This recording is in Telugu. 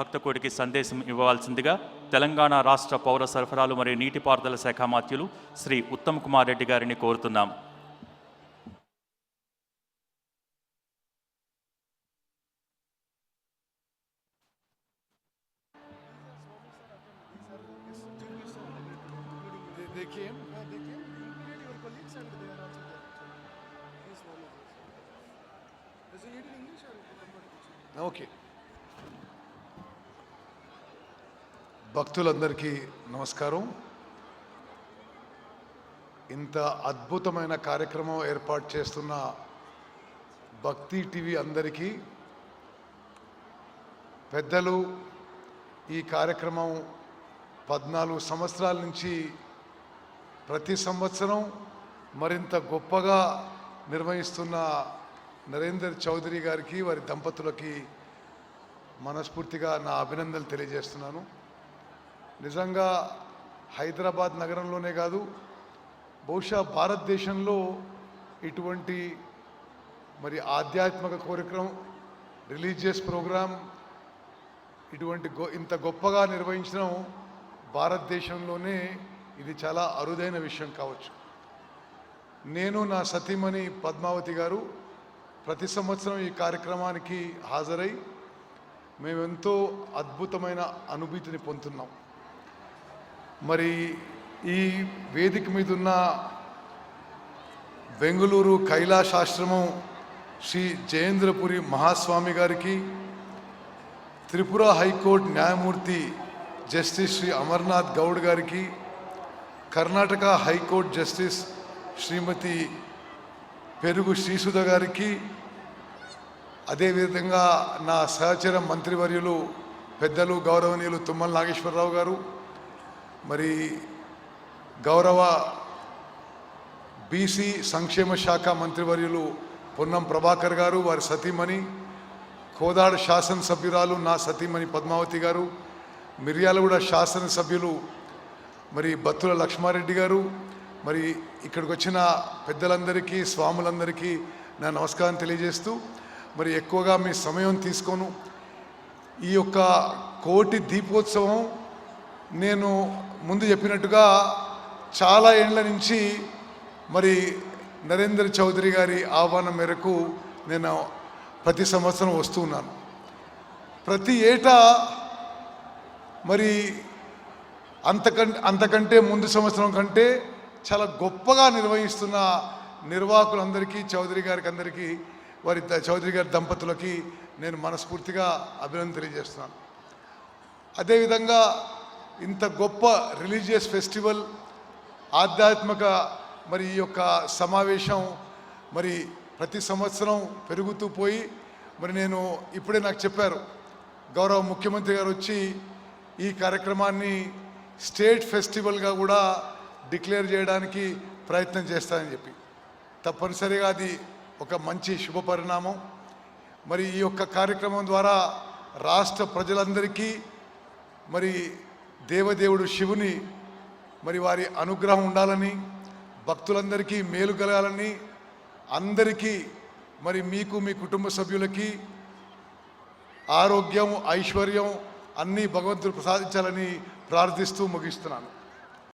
భక్త కోడికి సందేశం ఇవ్వవలసిందిగా తెలంగాణ రాష్ట్ర పౌర సరఫరాలు మరియు నీటిపారుదల శాఖ మాత్యులు శ్రీ ఉత్తమ్ కుమార్ రెడ్డి గారిని కోరుతున్నాం Okay. భక్తులందరికీ నమస్కారం. ఇంత అద్భుతమైన కార్యక్రమం ఏర్పాటు చేస్తున్న భక్తి టీవీ అందరికీ పెద్దలు ఈ కార్యక్రమం పద్నాలుగు సంవత్సరాల నుంచి ప్రతి సంవత్సరం మరింత గొప్పగా నిర్వహిస్తున్న నరేందర్ చౌదరి గారికి వారి దంపతులకి మనస్ఫూర్తిగా నా అభినందనలు తెలియజేస్తున్నాను. నిజంగా హైదరాబాద్ నగరంలోనే కాదు బహుశా భారతదేశంలో ఇటువంటి మరి ఆధ్యాత్మిక కార్యక్రమం రిలీజియస్ ప్రోగ్రామ్ ఇటువంటి గొ ఇంత గొప్పగా నిర్వహించడం భారతదేశంలోనే ఇది చాలా అరుదైన విషయం కావచ్చు. నేను నా సతీమణి పద్మావతి గారు ప్రతి సంవత్సరం ఈ కార్యక్రమానికి హాజరై మేమెంతో అద్భుతమైన అనుభూతిని పొందుతున్నాం. మరి ఈ వేదిక మీద ఉన్న బెంగళూరు కైలాసాశ్రమం శ్రీ జయేంద్రపురి మహాస్వామి గారికి త్రిపుర హైకోర్టు న్యాయమూర్తి జస్టిస్ శ్రీ అమర్నాథ్ గౌడ్ గారికి కర్ణాటక హైకోర్టు జస్టిస్ శ్రీమతి పెరుగు శ్రీసుధ గారికి అదేవిధంగా నా సహచర మంత్రివర్యులు పెద్దలు గౌరవనీయులు తుమ్మల నాగేశ్వరరావు గారు మరి గౌరవ బీసీ సంక్షేమ శాఖ మంత్రివర్యులు పొన్నం ప్రభాకర్ గారు వారి సతీమణి కోదాడ శాసనసభ్యురాలు నా సతీమణి పద్మావతి గారు మిర్యాలగూడ శాసనసభ్యులు మరి బత్తుల లక్ష్మారెడ్డి గారు మరి ఇక్కడికి వచ్చిన పెద్దలందరికీ స్వాములందరికీ నా నమస్కారం తెలియజేస్తూ మరి ఎక్కువగా మీ సమయం తీసుకోను. ఈ యొక్క కోటి దీపోత్సవం నేను ముందు చెప్పినట్టుగా చాలా ఏండ్ల నుంచి మరి నరేంద్ర చౌదరి గారి ఆహ్వానం మేరకు నేను ప్రతి సంవత్సరం వస్తున్నాను ప్రతి ఏటా మరి అంతకంటే అంతకంటే ముందు సంవత్సరం కంటే చాలా గొప్పగా నిర్వహిస్తున్న నిర్వాహకులందరికీ చౌదరి గారికి అందరికీ వారి ద- చౌదరి గారి దంపతులకి నేను మనస్ఫూర్తిగా అభినందన తెలియజేస్తున్నాను. అదేవిధంగా ఇంత గొప్ప రిలీజియస్ ఫెస్టివల్ ఆధ్యాత్మిక మరి ఈ యొక్క సమావేశం మరి ప్రతి సంవత్సరం పెరుగుతూ పోయి మరి నేను ఇప్పుడే నాకు చెప్పారు గౌరవ ముఖ్యమంత్రి గారు వచ్చి ఈ కార్యక్రమాన్ని స్టేట్ ఫెస్టివల్గా కూడా డిక్లేర్ చేయడానికి ప్రయత్నం చేస్తానని చెప్పి. తప్పనిసరిగా అది ఒక మంచి శుభ పరిణామం. మరి ఈ యొక్క కార్యక్రమం ద్వారా రాష్ట్ర ప్రజలందరికీ మరి దేవదేవుడు శివుని మరి వారి అనుగ్రహం ఉండాలని భక్తులందరికీ మేలు కలగాలని అందరికీ మరి మీకు మీ కుటుంబ సభ్యులకి ఆరోగ్యం ఐశ్వర్యం అన్నీ భగవంతుడు ప్రసాదించాలని ప్రార్థిస్తూ ముగిస్తున్నాను.